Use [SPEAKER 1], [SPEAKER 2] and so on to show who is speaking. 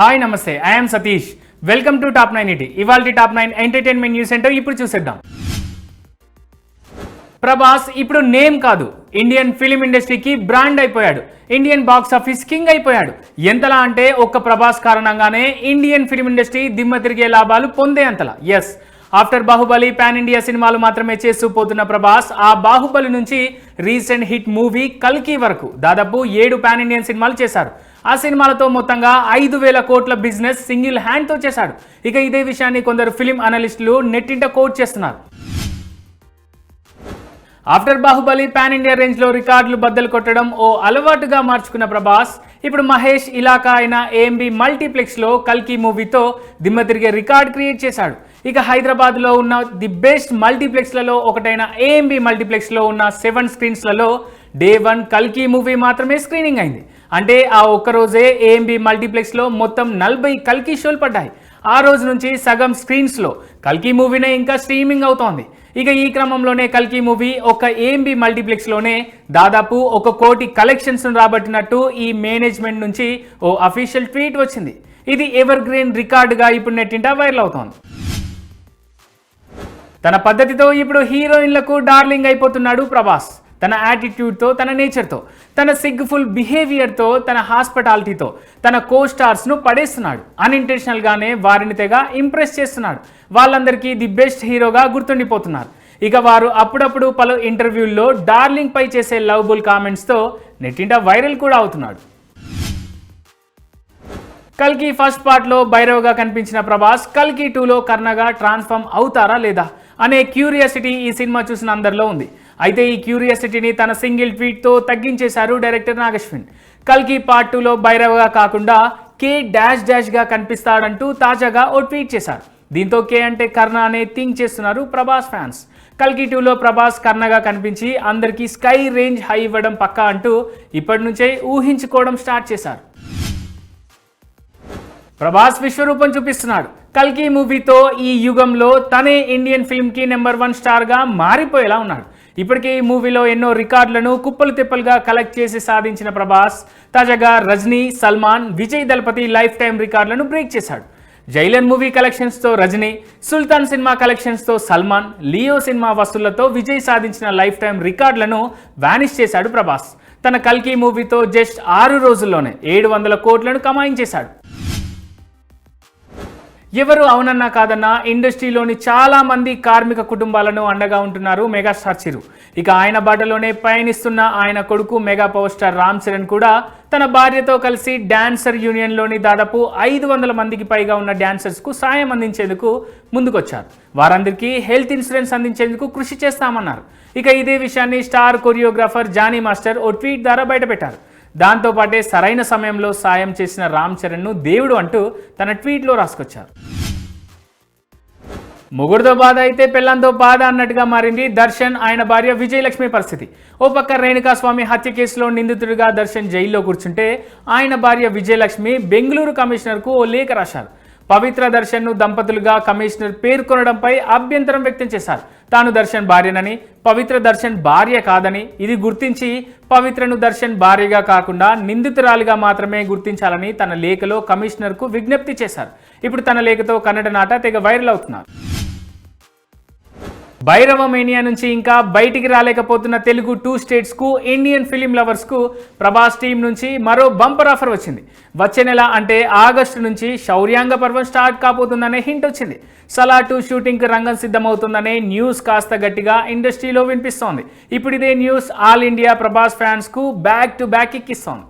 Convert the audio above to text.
[SPEAKER 1] Hi నమస్తే. I'm Satish. Welcome to top nine ET ఇవాళ top nine entertainment news center ఇప్పుడు చూసేద్దాం. ప్రభాస్ ఇప్పుడు నేమ్ కాదు. ఇండియన్ ఫిలిం ఇండస్ట్రీకి బ్రాండ్ అయిపోయాడు. ఇండియన్ బాక్స్ ఆఫీస్ కింగ్ అయిపోయాడు. ఎంతలా అంటే ఒక్క ప్రభాస్ కారణంగానే ఇండియన్ ఫిలిం ఇండస్ట్రీ దిమ్మ తిరిగే లాభాలు పొందే అంతలా. Yes after Baahubali pan India సినిమాలు మాత్రమే చేస్తూ పోతున్న ప్రభాస్ ఆ బాహుబలి నుంచి రీసెంట్ హిట్ మూవీ కల్కి వరకు దాదాపు ఏడు పాన్ ఇండియన్ సినిమాలు చేశారు. ఆ సినిమాలతో మొత్తంగా ఐదు వేల కోట్ల బిజినెస్ సింగిల్ హ్యాండ్తో చేశాడు. ఇక ఇదే విషయాన్ని కొందరు ఫిలిం అనలిస్టులు నెట్టింట కోట్ చేస్తున్నారు. ఆఫ్టర్ బాహుబలి పాన్ ఇండియా రేంజ్లో రికార్డులు బద్దలు కొట్టడం ఓ అలవాటుగా మార్చుకున్న ప్రభాస్ ఇప్పుడు మహేష్ ఇలాకా అయిన ఏఎంబి మల్టీప్లెక్స్లో కల్కి మూవీతో దిమ్మ తిరిగే రికార్డ్ క్రియేట్ చేశాడు. ఇక హైదరాబాద్లో ఉన్న ది బెస్ట్ మల్టీప్లెక్స్లలో ఒకటైన ఏఎంబి మల్టీప్లెక్స్లో ఉన్న సెవెన్ స్క్రీన్స్లలో డే వన్ కల్కి మూవీ మాత్రమే స్క్రీనింగ్ అయింది. అంటే ఆ ఒక్క రోజే ఏఎంబి మల్టీప్లెక్స్లో మొత్తం నలభై కల్కి షోలు పడ్డాయి. ఆ రోజు నుంచి సగం స్క్రీన్స్లో కల్కి మూవీనే ఇంకా స్ట్రీమింగ్ అవుతోంది. ఇక ఈ క్రమంలోనే కల్కి మూవీ ఒక ఏఎంబి మల్టీప్లెక్స్లోనే దాదాపు ఒక కోటి కలెక్షన్స్ను రాబట్టినట్టు ఈ మేనేజ్మెంట్ నుంచి ఓ అఫీషియల్ ట్వీట్ వచ్చింది. ఇది ఎవర్ గ్రీన్ రికార్డుగా ఇప్పుడు నెట్టింటా వైరల్ అవుతోంది. తన పద్ధతితో ఇప్పుడు హీరోయిన్లకు డార్లింగ్ అయిపోతున్నాడు ప్రభాస్. తన యాటిట్యూడ్తో తన నేచర్తో తన సిగ్ఫుల్ బిహేవియర్తో తన హాస్పిటాలిటీతో తన కో స్టార్స్ను పడేస్తున్నాడు. అన్ఇంటెన్షనల్గానే వారిని తెగ ఇంప్రెస్ చేస్తున్నాడు. వాళ్ళందరికీ ది బెస్ట్ హీరోగా గుర్తుండిపోతున్నారు. ఇక వారు అప్పుడప్పుడు పలు ఇంటర్వ్యూల్లో డార్లింగ్ పై చేసే లవ్బుల్ కామెంట్స్తో నెట్టింట వైరల్ కూడా అవుతున్నాడు. కల్కి ఫస్ట్ పార్ట్లో భైరవ్గా కనిపించిన ప్రభాస్ కల్కి టూలో కర్ణగా ట్రాన్స్ఫార్మ్ అవుతారా లేదా? అనే క్యూరియాసిటీ ఈ సినిమా చూసిన అందరిలో ఉంది. అయితే ఈ క్యూరియాసిటీని తన సింగిల్ ట్వీట్తో తగ్గించేశారు డైరెక్టర్ నాగశ్విన్. కల్కి పార్ట్ టూలో భైరవ్గా కాకుండా కే డాష్ డాష్గా కనిపిస్తాడంటూ తాజాగా ఓ ట్వీట్ చేశారు. దీంతో కే అంటే కర్ణ అనే థింక్ చేస్తున్నారు ప్రభాస్ ఫ్యాన్స్. కల్కి టూలో ప్రభాస్ కర్ణగా కనిపించి అందరికీ స్కై రేంజ్ హై ఇవ్వడం పక్కా అంటూ ఇప్పటి నుంచే ఊహించుకోవడం స్టార్ట్ చేశారు. ప్రభాస్ విశ్వరూపం చూపిస్తున్నాడు. కల్కి మూవీతో ఈ యుగంలో తనే ఇండియన్ ఫిల్మ్కి నెంబర్ వన్ స్టార్గా మారిపోయేలా ఉన్నాడు. ఇప్పటికే ఈ మూవీలో ఎన్నో రికార్డులను కుప్పలు తిప్పలుగా కలెక్ట్ చేసి సాధించిన ప్రభాస్ తాజాగా రజనీ సల్మాన్ విజయ్ దళపతి లైఫ్ టైం రికార్డులను బ్రేక్ చేశాడు. జైలన్ మూవీ కలెక్షన్స్తో రజనీ సుల్తాన్ సినిమా కలెక్షన్స్తో సల్మాన్ లియో సినిమా వసూళ్ళతో విజయ్ సాధించిన లైఫ్ టైం రికార్డులను వానిష్ చేశాడు ప్రభాస్. తన కల్కి మూవీతో జస్ట్ ఆరు రోజుల్లోనే ఏడు వందల కోట్లను కమాయించేశాడు. ఎవరు అవునన్నా కాదన్నా ఇండస్ట్రీలోని చాలా మంది కార్మిక కుటుంబాలను అండగా ఉంటున్నారు మెగాస్టార్ చిరు. ఇక ఆయన బాటలోనే పయనిస్తున్న ఆయన కొడుకు mega power star Ram Charan కూడా తన భార్యతో కలిసి డాన్సర్ యూనియన్లోని దాదాపు ఐదు వందల మందికి పైగా ఉన్న డాన్సర్స్కు సాయం అందించేందుకు ముందుకొచ్చారు. వారందరికీ హెల్త్ ఇన్సూరెన్స్ అందించేందుకు కృషి చేస్తామన్నారు. ఇక ఇదే విషయాన్ని స్టార్ కొరియోగ్రాఫర్ జానీ మాస్టర్ ఓ ట్వీట్ ద్వారా బయటపెట్టారు. దాంతోపాటే సరైన సమయంలో సాయం చేసిన రామ్ చరణ్ను దేవుడు అంటూ తన ట్వీట్లో రాసుకొచ్చారు. మొగుడుతో బాధ అయితే పెళ్ళంతో బాధ అన్నట్టుగా మారింది దర్శన్ ఆయన భార్య విజయలక్ష్మి పరిస్థితి. ఓ పక్క రేణుకాస్వామి హత్య కేసులో నిందితుడిగా దర్శన్ జైల్లో కూర్చుంటే ఆయన భార్య విజయలక్ష్మి బెంగళూరు కమిషనర్కు ఓ లేఖ రాశారు. పవిత్ర దర్శన్ను దంపతులుగా కమిషనర్ పేర్కొనడంపై అభ్యంతరం వ్యక్తం చేశారు. తాను దర్శన్ భార్యనని పవిత్ర దర్శన్ భార్య కాదని ఇది గుర్తించి పవిత్రను దర్శన్ భార్యగా కాకుండా నిందితురాలిగా మాత్రమే గుర్తించాలని తన లేఖలో కమిషనర్కు విజ్ఞప్తి చేశారు. ఇప్పుడు తన లేఖతో కన్నడ నాట తెగ వైరల్ అవుతున్నారు. భైరవ మేనియా నుంచి ఇంకా బయటికి రాలేకపోతున్న తెలుగు టూ స్టేట్స్కు ఇండియన్ ఫిలిం లవర్స్కు ప్రభాస్ టీం నుంచి మరో బంపర్ ఆఫర్ వచ్చింది. వచ్చే నెల అంటే ఆగస్టు నుంచి శౌర్యాంగ పర్వం స్టార్ట్ కాబోతుందనే హింట్ వచ్చింది. సలా టూ షూటింగ్కి రంగం సిద్ధమవుతుందనే న్యూస్ కాస్త గట్టిగా ఇండస్ట్రీలో వినిపిస్తోంది. ఇప్పుడు ఇదే న్యూస్ ఆల్ ఇండియా ప్రభాస్ ఫ్యాన్స్కు బ్యాక్ టు బ్యాక్ ఎక్కిస్తోంది